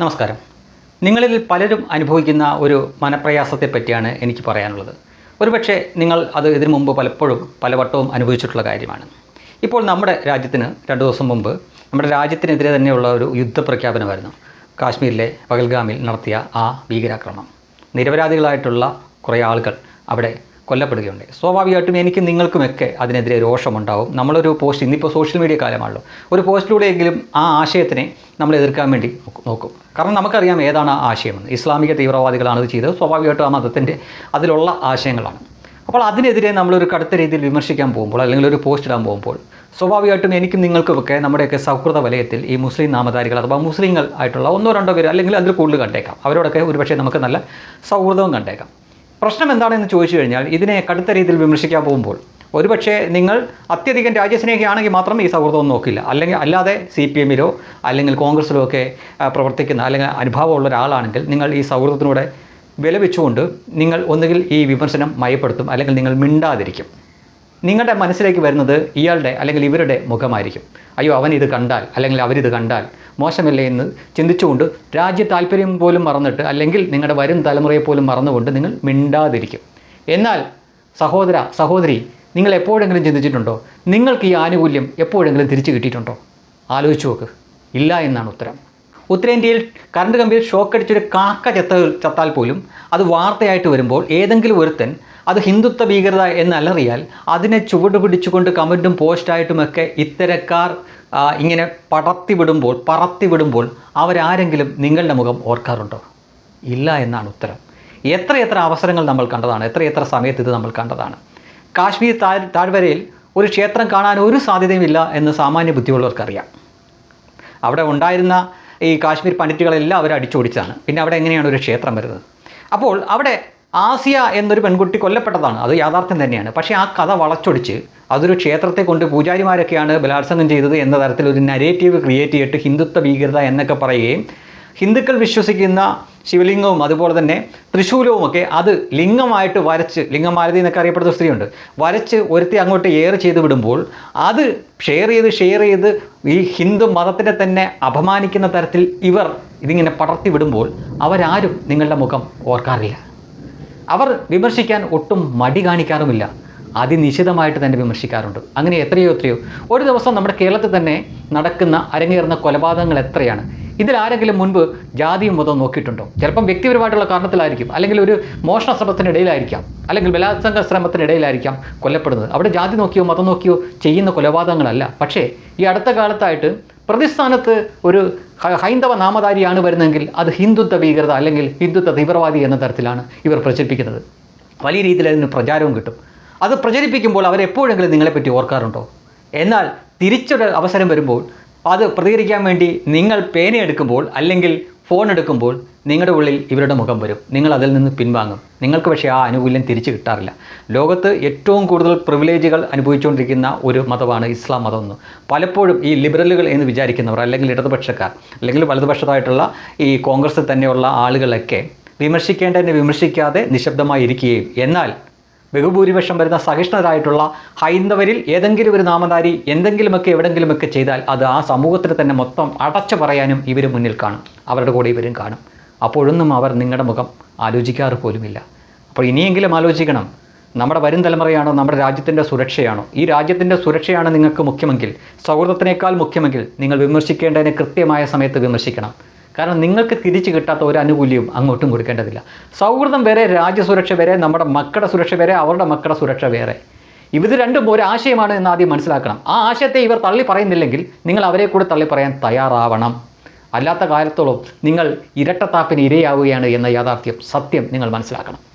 നമസ്കാരം. നിങ്ങളിൽ പലരും അനുഭവിക്കുന്ന ഒരു മനപ്രയാസത്തെ പറ്റിയാണ് എനിക്ക് പറയാനുള്ളത്. ഒരുപക്ഷെ നിങ്ങൾ അത് ഇതിനു മുമ്പ് പലപ്പോഴും പലവട്ടവും അനുഭവിച്ചിട്ടുള്ള കാര്യമാണ്. ഇപ്പോൾ നമ്മുടെ രാജ്യത്തിന് രണ്ട് ദിവസം മുമ്പ് നമ്മുടെ രാജ്യത്തിനെതിരെ തന്നെയുള്ള ഒരു യുദ്ധപ്രഖ്യാപനമായിരുന്നു. കാശ്മീരിലെ പകൽഗാമിൽ നടത്തിയ ആ ഭീകരാക്രമണം. നിരപരാധികളായിട്ടുള്ള കുറേ ആളുകൾ അവിടെ കൊല്ലപ്പെടുകയുണ്ട് സ്വാഭാവികമായിട്ടും എനിക്ക് നിങ്ങൾക്കുമൊക്കെ അതിനെതിരെ രോഷമുണ്ടാവും. നമ്മളൊരു പോസ്റ്റ് ഇന്നിപ്പോൾ സോഷ്യൽ മീഡിയ കാലമാണല്ലോ. ഒരു പോസ്റ്റിലൂടെയെങ്കിലും ആ ആശയത്തിനെ നമ്മൾ എതിർക്കാൻ വേണ്ടി നോക്കും- കാരണം നമുക്കറിയാം ഏതാണ് ആ ആശയമെന്ന്. ഇസ്ലാമിക തീവ്രവാദികളാണ് ഇത് ചെയ്തത്. സ്വാഭാവികമായിട്ടും ആ മതത്തിന്റെ അതിലുള്ള ആശയങ്ങളാണ്. അപ്പോൾ അതിനെതിരെ നമ്മളൊരു കടുത്ത രീതിയിൽ വിമർശിക്കാൻ പോകുമ്പോൾ അല്ലെങ്കിൽ ഒരു പോസ്റ്റ് ഇടാൻ പോകുമ്പോൾ സ്വാഭാവികമായിട്ടും എനിക്കും നിങ്ങൾക്കുമൊക്കെ നമ്മുടെയൊക്കെ സൗഹൃദ വലയത്തിൽ ഈ മുസ്ലിം നാമധാരികൾ അഥവാ മുസ്ലിങ്ങൾ ആയിട്ടുള്ള ഒന്നോ രണ്ടോ പേര് അല്ലെങ്കിൽ അതിൽ കൂടുതൽ കണ്ടേക്കാം. അവരോടൊക്കെ ഒരുപക്ഷെ നമുക്ക് നല്ല സൗഹൃദവും കണ്ടേക്കാം. പ്രശ്നം എന്താണെന്ന് ചോദിച്ചു കഴിഞ്ഞാൽ ഇതിനെ കടുത്ത രീതിയിൽ വിമർശിക്കാൻ പോകുമ്പോൾ ഒരുപക്ഷെ നിങ്ങൾ അത്യധികം രാജ്യസ്നേഹിയാണെങ്കിൽ മാത്രം ഈ സൗഹൃദം നോക്കില്ല. അല്ലെങ്കിൽ അല്ലാതെ സി പി എമ്മിലോ അല്ലെങ്കിൽ കോൺഗ്രസ്സിലോ ഒക്കെ പ്രവർത്തിക്കുന്ന അല്ലെങ്കിൽ അനുഭവമുള്ള ഒരാളാണെങ്കിൽ നിങ്ങൾ ഈ സൗഹൃദത്തിലൂടെ വില വെച്ചുകൊണ്ട് നിങ്ങൾ ഒന്നുകിൽ ഈ വിമർശനം മയപ്പെടുത്തും അല്ലെങ്കിൽ നിങ്ങൾ മിണ്ടാതിരിക്കും. നിങ്ങളുടെ മനസ്സിലേക്ക് വരുന്നത് ഇയാളുടെ അല്ലെങ്കിൽ ഇവരുടെ മുഖമായിരിക്കും. അയ്യോ അവൻ ഇത് കണ്ടാൽ അല്ലെങ്കിൽ അവരിത് കണ്ടാൽ മോശമല്ലേ എന്ന് ചിന്തിച്ചുകൊണ്ട് രാജ്യ താല്പര്യം പോലും മറന്നിട്ട് അല്ലെങ്കിൽ നിങ്ങളുടെ വരും തലമുറയെ പോലും മറന്നുകൊണ്ട് നിങ്ങൾ മിണ്ടാതിരിക്കും. എന്നാൽ സഹോദര സഹോദരി നിങ്ങൾ എപ്പോഴെങ്കിലും ചിന്തിച്ചിട്ടുണ്ടോ? നിങ്ങൾക്ക് ഈ ആനുകൂല്യം എപ്പോഴെങ്കിലും തിരിച്ചു കിട്ടിയിട്ടുണ്ടോ? ആലോചിച്ചു നോക്ക്. ഇല്ല എന്നാണ് ഉത്തരം. ഉത്തരേന്ത്യയിൽ കറണ്ട് കമ്പിയിൽ ഷോക്കടിച്ചൊരു കാക്ക ചത്ത ചത്താൽ പോലും അത് വാർത്തയായിട്ട് വരുമ്പോൾ ഏതെങ്കിലും ഒരുത്തൻ അത് ഹിന്ദുത്വ ഭീകരത എന്നലറിയാൽ അതിനെ ചുവട് പിടിച്ചുകൊണ്ട് കമന്റും പോസ്റ്റായിട്ടുമൊക്കെ ഇത്തരക്കാർ ഇങ്ങനെ പടർത്തി വിടുമ്പോൾ പറത്തി വിടുമ്പോൾ അവരാരെങ്കിലും നിങ്ങളുടെ മുഖം ഓർക്കാറുണ്ടോ? ഇല്ല എന്നാണ് ഉത്തരം. എത്രയെത്ര അവസരങ്ങൾ നമ്മൾ കണ്ടതാണ് എത്രയെത്ര സമയത്ത് ഇത് നമ്മൾ കണ്ടതാണ്. കാശ്മീർ താഴ് താഴ്വരയിൽ ഒരു ക്ഷേത്രം കാണാൻ ഒരു സാധ്യതയുമില്ല എന്ന് സാമാന്യ ബുദ്ധിയുള്ളവർക്കറിയാം. അവിടെ ഉണ്ടായിരുന്ന ഈ കാശ്മീർ പണ്ഡിറ്റുകളെല്ലാം അവർ അടിച്ചോടിച്ചതാണ്. പിന്നെ അവിടെ എങ്ങനെയാണ് ഒരു ക്ഷേത്രം വരുന്നത്? അപ്പോൾ അവിടെ ആസിയ എന്നൊരു പെൺകുട്ടി കൊല്ലപ്പെട്ടതാണ്. അത് യാഥാർത്ഥ്യം തന്നെയാണ്. പക്ഷേ ആ കഥ വളച്ചൊടിച്ച് അതൊരു ക്ഷേത്രത്തെ കൊണ്ട് പൂജാരിമാരൊക്കെയാണ് ബലാത്സംഗം ചെയ്തത് എന്ന തരത്തിൽ ഒരു നരേറ്റീവ് ക്രിയേറ്റ് ചെയ്തിട്ട് ഹിന്ദുത്വ ഭീകരത എന്നൊക്കെ പറയുകയും ഹിന്ദുക്കൾ വിശ്വസിക്കുന്ന ശിവലിംഗവും അതുപോലെ തന്നെ തൃശൂലവുമൊക്കെ അത് ലിംഗമായിട്ട് വരച്ച് ലിംഗമാലതി എന്നൊക്കെ അറിയപ്പെടുന്ന സ്ത്രീയുണ്ട്. വരച്ച് ഒരുത്തി അങ്ങോട്ട് എയർ ചെയ്ത് വിടുമ്പോൾ അത് ഷെയർ ചെയ്ത് ഷെയർ ചെയ്ത് ഈ ഹിന്ദു മതത്തിനെ തന്നെ അപമാനിക്കുന്ന തരത്തിൽ ഇവർ ഇതിങ്ങനെ പടർത്തി വിടുമ്പോൾ അവരാരും നിങ്ങളുടെ മുഖം ഓർക്കാറില്ല. അവർ വിമർശിക്കാൻ ഒട്ടും മടി കാണിക്കാറുമില്ല. അതിനിശിതമായിട്ട് തന്നെ വിമർശിക്കാറുണ്ട്. അങ്ങനെ എത്രയോ എത്രയോ. ഒരു ദിവസം നമ്മുടെ കേരളത്തിൽ തന്നെ നടക്കുന്ന അരങ്ങേറുന്ന കൊലപാതകങ്ങൾ എത്രയാണ്? ഇതിൽ ആരെങ്കിലും മുൻപ് ജാതിയും മതവും നോക്കിയിട്ടുണ്ടോ? ചിലപ്പം വ്യക്തിപരമായിട്ടുള്ള കാരണത്തിലായിരിക്കും. അല്ലെങ്കിൽ ഒരു മോഷണ ശ്രമത്തിനിടയിലായിരിക്കാം അല്ലെങ്കിൽ ബലാത്സംഗ ശ്രമത്തിനിടയിലായിരിക്കാം കൊല്ലപ്പെടുന്നത്. അവിടെ ജാതി നോക്കിയോ മതം നോക്കിയോ ചെയ്യുന്ന കൊലപാതകങ്ങളല്ല. പക്ഷേ ഈ അടുത്ത കാലത്തായിട്ട് പ്രതിസ്ഥാനത്ത് ഒരു ഹൈന്ദവ നാമധാരിയാണ് വരുന്നതെങ്കിൽ അത് ഹിന്ദുത്വ ഭീകരത അല്ലെങ്കിൽ ഹിന്ദുത്വ തീവ്രവാദി എന്ന തരത്തിലാണ് ഇവർ പ്രചരിപ്പിക്കുന്നത്. വലിയ രീതിയിൽ അതിന് പ്രചാരവും കിട്ടും. അത് പ്രചരിപ്പിക്കുമ്പോൾ അവരെപ്പോഴെങ്കിലും നിങ്ങളെപ്പറ്റി ഓർക്കാറുണ്ടോ? എന്നാൽ തിരിച്ചൊരു അവസരം വരുമ്പോൾ അത് പ്രതികരിക്കാൻ വേണ്ടി നിങ്ങൾ പേന എടുക്കുമ്പോൾ അല്ലെങ്കിൽ ഫോൺ എടുക്കുമ്പോൾ നിങ്ങളുടെ ഉള്ളിൽ ഇവരുടെ മുഖം വരും. നിങ്ങൾ അതിൽ നിന്ന് പിൻവാങ്ങും. നിങ്ങൾക്ക് പക്ഷേ ആ ആനുകൂല്യം തിരിച്ചു കിട്ടാറില്ല. ലോകത്ത് ഏറ്റവും കൂടുതൽ പ്രിവിലേജുകൾ അനുഭവിച്ചുകൊണ്ടിരിക്കുന്ന ഒരു മതമാണ് ഇസ്ലാം മതം എന്ന്. പലപ്പോഴും ഈ ലിബറലുകൾ എന്ന് വിചാരിക്കുന്നവർ അല്ലെങ്കിൽ ഇടതുപക്ഷക്കാർ അല്ലെങ്കിൽ വലതുപക്ഷത്തായിട്ടുള്ള ഈ കോൺഗ്രസ് തന്നെയുള്ള ആളുകളൊക്കെ വിമർശിക്കേണ്ടതിനെ വിമർശിക്കാതെ നിശബ്ദമായി ഇരിക്കുകയും എന്നാൽ ബഹുഭൂരിപക്ഷം വരുന്ന സഹിഷ്ണുരായിട്ടുള്ള ഹൈന്ദവരിൽ ഏതെങ്കിലും ഒരു നാമധാരി എന്തെങ്കിലുമൊക്കെ എവിടെങ്കിലുമൊക്കെ ചെയ്താൽ അത് ആ സമൂഹത്തിന് തന്നെ മൊത്തം അടച്ചു പറയാനും ഇവർ മുന്നിൽ കാണും. അവരുടെ കൂടെ ഇവരും കാണും. അപ്പോഴൊന്നും അവർ നിങ്ങളുടെ മുഖം ആലോചിക്കാറ് പോലുമില്ല. അപ്പോൾ ഇനിയെങ്കിലും ആലോചിക്കണം. നമ്മുടെ വരും തലമുറയാണോ നമ്മുടെ രാജ്യത്തിന്റെ സുരക്ഷയാണോ? ഈ രാജ്യത്തിന്റെ സുരക്ഷയാണ് നിങ്ങൾക്ക് മുഖ്യമെങ്കിൽ സൗഹൃദത്തിനേക്കാൾ മുഖ്യമെങ്കിൽ നിങ്ങൾ വിമർശിക്കേണ്ടതിനെ കൃത്യമായ സമയത്ത് വിമർശിക്കണം. കാരണം നിങ്ങൾക്ക് തിരിച്ചു കിട്ടാത്ത ഒരു ആനുകൂല്യവും അങ്ങോട്ടും കൊടുക്കേണ്ടതില്ല. സൗഹൃദം വേറെ രാജ്യസുരക്ഷ വേറെ നമ്മുടെ മക്കളുടെ സുരക്ഷ വേറെ അവരുടെ മക്കളുടെ സുരക്ഷ വേറെ. ഇത് രണ്ടും ഒരു ആശയമാണ് എന്ന് ആദ്യം മനസ്സിലാക്കണം. ആ ആശയത്തെ ഇവർ തള്ളി പറയുന്നില്ലെങ്കിൽ നിങ്ങൾ അവരെ കൂടെ തള്ളി പറയാൻ തയ്യാറാവണം. അല്ലാത്ത കാലത്തോളം നിങ്ങൾ ഇരട്ടത്താപ്പിന് ഇരയാവുകയാണ് എന്ന യാഥാർത്ഥ്യം സത്യം നിങ്ങൾ മനസ്സിലാക്കണം.